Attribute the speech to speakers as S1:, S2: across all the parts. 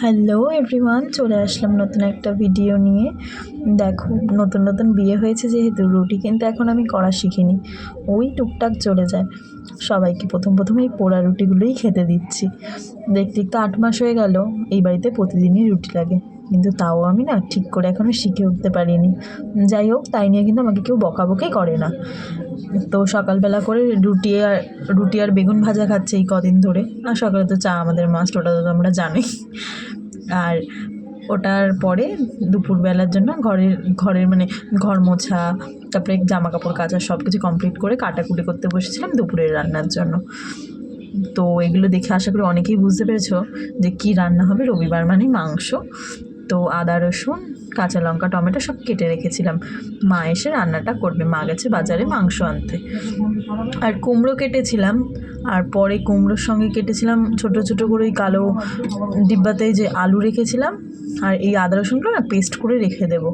S1: Hello everyone চলে আসলাম নতুন একটা ভিডিও নিয়ে। দেখো, নতুন নতুন বিয়ে হয়েছে যেহেতু, রুটি কিন্তু এখন আমি করা শিখিনি। ওই টুকটাক চলে যায়। সবাইকে প্রথম প্রথম এই পোড়া রুটিগুলোই খেতে দিচ্ছি। দেখতে দেখতে আট মাস হয়ে গেল, এই বাড়িতে প্রতিদিনই রুটি লাগে। কিন্তু তাও আমি না ঠিক করে এখনও শিখে উঠতে পারিনি। যাই হোক, তাই নিয়ে কিন্তু আমাকে কেউ বকাবকি করে না। তো সকালবেলা করে রুটি আর রুটি আর বেগুন ভাজা খাচ্ছে এই কদিন ধরে। আর সকালে তো চা আমাদের মাস্ট ওটা তো আমরা জানি আর ওটার পরে দুপুরবেলার জন্য ঘরের ঘরের মানে ঘর মোছা, তারপরে জামা কাপড় কাচা সব কিছু কমপ্লিট করে কাটাকুটি করতে বসেছিলাম দুপুরের রান্নার জন্য। তো এগুলো দেখে আশা করি অনেকেই বুঝতে পেরেছ যে কী রান্না হবে, রবিবার মানে মাংস। তো আদা, রসুন, কাঁচা লঙ্কা, টমেটো সব কেটে রেখেছিলাম। মা এসে রান্নাটা করবে। মা গেছে বাজারে মাংস আনতে। আর কুমড়ো কেটেছিলাম। আর পরে কুমড়োর সঙ্গে কেটেছিলাম ছোট ছোট করে ওই কালো ডিব্বাতে যে আলু রেখেছিলাম, আর এই আদা, রসুনগুলো না পেস্ট করে রেখে দেবো।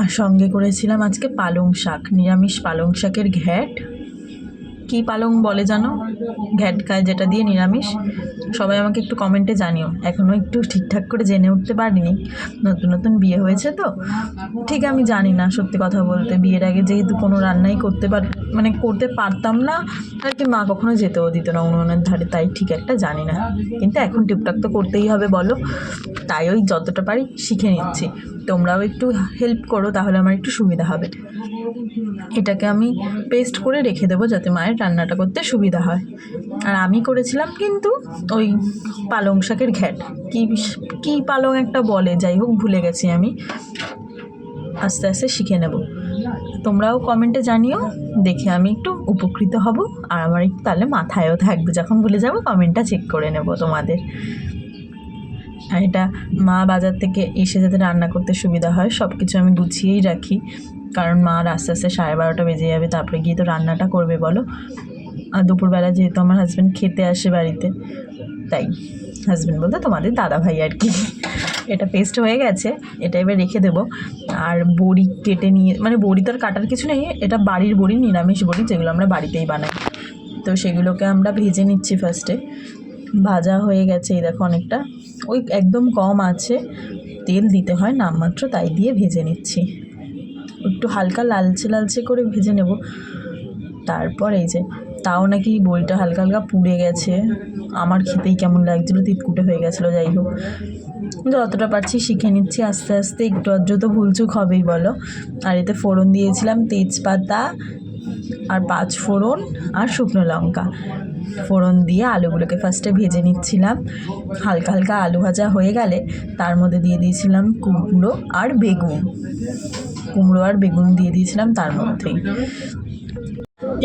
S1: আর সঙ্গে করেছিলাম আজকে পালং শাক, নিরামিষ পালং শাকের ঘ্যাট। কী পালং বলে জানো? ঘ্যাটকায় যেটা দিয়ে নিরামিষ। সবাই আমাকে একটু কমেন্টে জানিও। এখনও একটু ঠিকঠাক করে জেনে উঠতে পারিনি। নতুন নতুন বিয়ে হয়েছে তো। ঠিক আমি জানি না সত্যি কথা বলতে। বিয়ের আগে যেহেতু কোনো রান্নাই করতে পার মানে করতে পারতাম না। আর কি মা কখনো যেতেও দিত না উনুনের ধারে, তাই ঠিক একটা জানি না। কিন্তু এখন টুকটাক তো করতেই হবে বলো। তাই ওই যতটা পারি শিখে নিচ্ছি। তোমরাও একটু হেল্প করো, তাহলে আমার একটু সুবিধা হবে। এটাকে আমি পেস্ট করে রেখে দেবো যাতে মায়ের রান্নাটা করতে সুবিধা হয়। আর আমি করেছিলাম কিন্তু ওই পালং শাকের ঘ্যাট। কী কী পালং একটা বলে, যাই হোক ভুলে গেছি আমি। আস্তে আস্তে শিখে নেব। তোমরাও কমেন্টে জানিও, দেখে আমি একটু উপকৃত হব আর আমার একটু তাহলে মাথায়ও থাকবে, যখন ভুলে যাব কমেন্টটা চেক করে নেব তোমাদের। আর এটা মা বাজার থেকে এসে যাতে রান্না করতে সুবিধা হয় সব কিছু আমি গুছিয়েই রাখি। কারণ মা আস্তে আস্তে সাড়ে বারোটা বেজে যাবে, তারপরে গিয়ে তো রান্নাটা করবে বলো। আর দুপুরবেলা যেহেতু আমার হাজব্যান্ড খেতে আসে বাড়িতে, তাই হাজব্যান্ড বলতে তোমাদের দাদা ভাই আর কি। এটা পেস্ট হয়ে গেছে, এটা এবার রেখে দেবো। আর বড়ি কেটে নিয়ে মানে বড়ি তো আর কাটার কিছু নেই, এটা বাড়ির বড়ি, নিরামিষ বড়ি যেগুলো আমরা বাড়িতেই বানাই। তো সেগুলোকে আমরা ভেজে নিচ্ছি ফার্স্টে ভাজা হয়ে গেছে এই দেখো অনেকটা। ওই একদম কম আছে, তেল দিতে হয় নামমাত্র তাই দিয়ে ভেজে নিচ্ছি। একটু হালকা লালচে লালচে করে ভেজে নেব। তারপর এই যে তাও নাকি বইটা হালকা হালকা পুড়ে গেছে। আমার খেতেই কেমন লাগছিল, তিতকুটে হয়ে গেছিল, যাই হোক। যতটা পারছি, শিখে নিচ্ছি আস্তে আস্তে। একটু আধটু তো ভুলচুক হবেই, বলো। আর এতে ফোড়ন দিয়েছিলাম, তেজপাতা আর পাঁচ ফোড়ন আর শুকনো লঙ্কা। ফোড়ন দিয়ে আলুগুলোকে ফার্স্টে ভেজে নিচ্ছিলাম। হালকা হালকা আলু ভাজা হয়ে গেলে তার মধ্যে দিয়ে দিয়েছিলাম কুমড়ো আর বেগুন। কুমড়ো আর বেগুন দিয়ে দিয়েছিলাম তার মধ্যেই।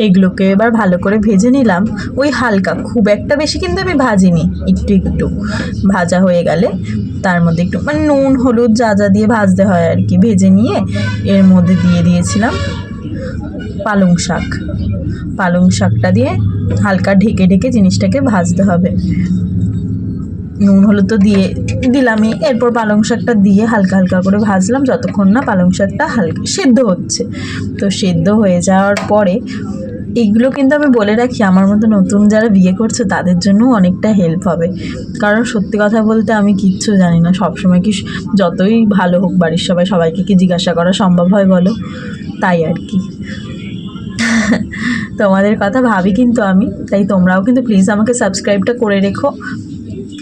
S1: এগুলোকে এবার ভালো করে ভেজে নিলাম। ওই হালকা, খুব একটা বেশি কিন্তু আমি ভাজিনি, একটু একটু। ভাজা হয়ে গেলে তার মধ্যে একটু মানে নুন, হলুদ যা যা দিয়ে ভাজতে হয় আর কি, ভেজে নিয়ে এর মধ্যে দিয়ে দিয়েছিলাম পালং শাক। পালং শাকটা দিয়ে হালকা ঢেকে ঢেকে জিনিসটাকে ভাজতে হবে। নুন, হলুদ তো দিয়ে দিলামই। এরপর পালং শাকটা দিয়ে হালকা হালকা করে ভাজলাম, যতক্ষণ না পালং শাকটা হালকা সেদ্ধ হচ্ছে। তো সেদ্ধ হয়ে যাওয়ার পরে এইগুলো কিন্তু আমি বলে রাখি, আমার মতো নতুন যারা বিয়ে করছে, তাদের জন্য অনেকটা হেল্প হবে। কারণ সত্যি কথা বলতে আমি কিচ্ছু জানি না, সবসময় কি যতই ভালো হোক বাড়ির সবাই সবাইকে কি জিজ্ঞাসা করা সম্ভব হয় বলো? তাই আর কি। তোমাদের কথা ভাবি কিন্তু আমি, তাই তোমরাও কিন্তু প্লিজ আমাকে সাবস্ক্রাইবটা করে রেখো।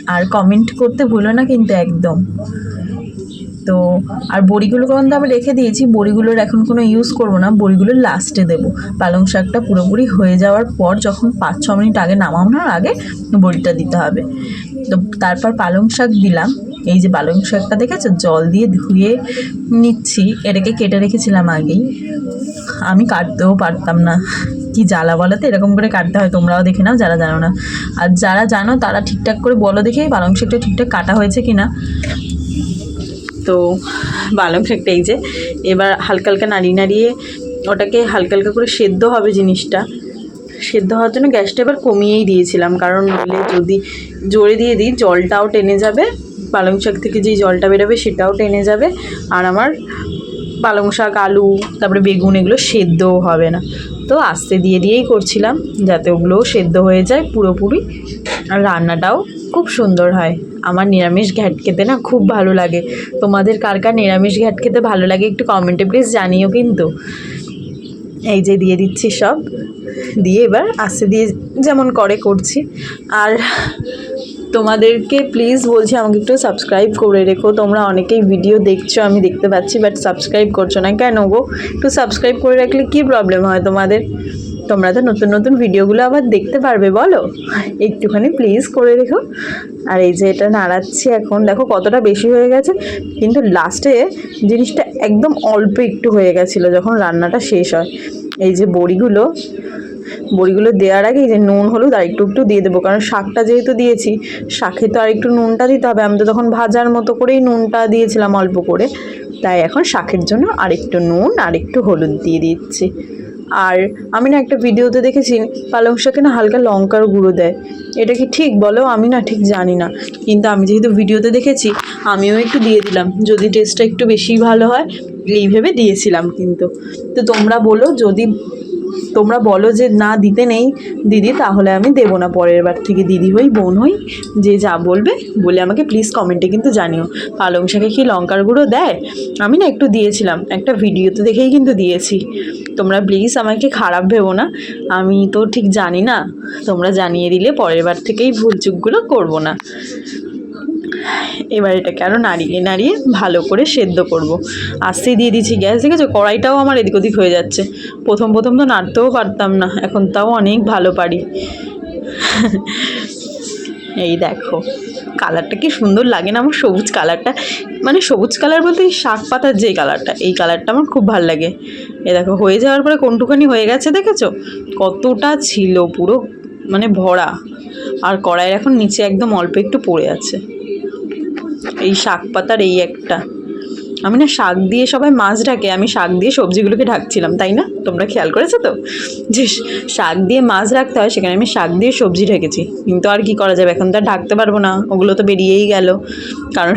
S1: আর কমেন্ট করতে ভুলো না কিন্তু একদম। তো, আর বড়িগুলো কিন্তু আমি রেখে দিয়েছি, বড়িগুলোর এখন কোনো ইউজ করব না, বড়িগুলো লাস্টে দেবো। পালং শাকটা পুরোপুরি হয়ে যাওয়ার পর যখন পাঁচ, ছ মিনিট আগে নামানোর আগে বড়িটা দিতে হবে। তো তারপর পালং শাক দিলাম। এই যে পালং শাকটা দেখেছ? জল দিয়ে ধুয়ে নিচ্ছি। এটাকে কেটে রেখেছিলাম আগেই। আমি কাটতেও পারতাম না। কি জ্বালা বলাতে এরকম করে কাটতে হয়, তোমরাও দেখে নাও, যারা জানো না। আর যারা জানো, তারা ঠিকঠাক করে বলো দেখেই পালং শাকটা ঠিকঠাক কাটা হয়েছে কি না তো পালং শাকটা এই যে, এবার হালকা হালকা নাড়িয়ে নাড়িয়ে ওটাকে হালকা হালকা করে সেদ্ধ হবে জিনিসটা। সেদ্ধ হওয়ার জন্য গ্যাসটা এবার কমিয়েই দিয়েছিলাম, কারণ নইলে যদি জোরে দিয়ে দিই, জলটাও টেনে যাবে পালং শাক থেকে যেই জলটা বেরোবে সেটাও টেনে যাবে। আর আমার পালং শাক আলু, তারপরে বেগুন এগুলো সেদ্ধও হবে না। তো আস্তে দিয়ে দিয়েই করছিলাম যাতে ওগুলোও সেদ্ধ হয়ে যায় পুরোপুরি। আর রান্নাটাও খুব সুন্দর হয়। আমার নিরামিষ ঘ্যাট খেতে না খুব ভালো লাগে। তোমাদের কার কার নিরামিষ ঘ্যাট খেতে ভালো লাগে একটু কমেন্টে প্লিজ জানিও কিন্তু। এই যে দিয়ে দিচ্ছি সব। দিয়ে এবার আস্তে দিয়ে যেমন করে করছি। আর তোমাদেরকে প্লিজ বলছি, আমাকে একটু সাবস্ক্রাইব করে রেখো। তোমরা অনেকেই ভিডিও দেখছ, আমি দেখতে পাচ্ছি বাট সাবস্ক্রাইব করছ না। কেন গো? একটু সাবস্ক্রাইব করে রাখলে কী প্রবলেম হয় তোমাদের? তোমরা তো নতুন নতুন ভিডিওগুলো আবার দেখতে পারবে, বলো? একটুখানি প্লিজ করে রেখো। আর এই যে এটা নাড়াচ্ছি এখন। দেখো কতটা বেশি হয়ে গেছে, কিন্তু লাস্টে জিনিসটা একদম অল্প একটু হয়ে গেছিল যখন রান্নাটা শেষ হয়। এই যে বড়িগুলো বড়িগুলো দেওয়ার আগে যে নুন, হলুদ আর একটু একটু দিয়ে দেবো। কারণ শাকটা যেহেতু দিয়েছি, শাকে তো আর একটু নুনটা দিতে হবে। আমি তো তখন ভাজার মতো করেই নুনটা দিয়েছিলাম অল্প করে। তাই এখন শাকের জন্য আর একটু নুন আর একটু হলুদ দিয়ে দিচ্ছি। আর আমি না একটা ভিডিওতে দেখেছি, পালং শাকে না হালকা লঙ্কার গুঁড়ো দেয়। এটা কি ঠিক বলো? আমি না ঠিক জানি না। কিন্তু আমি যেহেতু ভিডিওতে দেখেছি, আমিও একটু দিয়ে দিলাম। যদি টেস্টটা একটু বেশি ভালো হয়, এই ভেবে দিয়েছিলাম কিন্তু। তো তোমরা বলো, যদি তোমরা বলো যে না দিতে নেই দিদি, তাহলে আমি দেবো না পরের বার থেকে দিদি হই, বোন হই, যে যা বলবে বলে আমাকে প্লিজ কমেন্টে কিন্তু জানিও। পালং শাকে কি লঙ্কার গুঁড়ো দেয়? আমি না একটু দিয়েছিলাম, একটা ভিডিওতে দেখেই কিন্তু দিয়েছি। তোমরা প্লিজ আমাকে খারাপ ভেবো না, আমি তো ঠিক জানি না, তোমরা জানিয়ে দিলে পরের বার থেকেই ভুল চুকগুলো করব না। এবার এটাকে আরও নাড়িয়ে নাড়িয়ে ভালো করে সেদ্ধ করব। আস্তেই দিয়ে দিচ্ছি গ্যাস, দেখেছ? কড়াইটাও আমার এদিক ওদিক হয়ে যাচ্ছে। প্রথম প্রথম তো নাড়তেও পারতাম না, এখন তাও অনেক ভালো পারি। এই দেখো, কালারটা কি সুন্দর লাগে না আমার সবুজ কালারটা। মানে সবুজ কালার বলতে এই শাক পাতার যে কালারটা, এই কালারটা আমার খুব ভালো লাগে। এ দেখো, হয়ে যাওয়ার পরে কোনটুখানি হয়ে গেছে দেখেছ? কতটা ছিল, পুরো মানে ভরা। আর কড়াইয়ের এখন নিচে একদম অল্প একটু পড়ে আছে। এই শাক পাতার এই একটা। আমি না শাক দিয়ে সবাই মাছ ঢাকে আমি শাক দিয়ে সবজিগুলোকে ঢাকছিলাম, তাই না? তোমরা খেয়াল করেছ তো? যে শাক দিয়ে মাছ রাখতে হয়, সেখানে আমি শাক দিয়ে সবজি ঢেকেছি। কিন্তু আর কি করা যাবে? এখন তো আর ঢাকতে পারব না। ওগুলো তো বেরিয়েই গেল। কারণ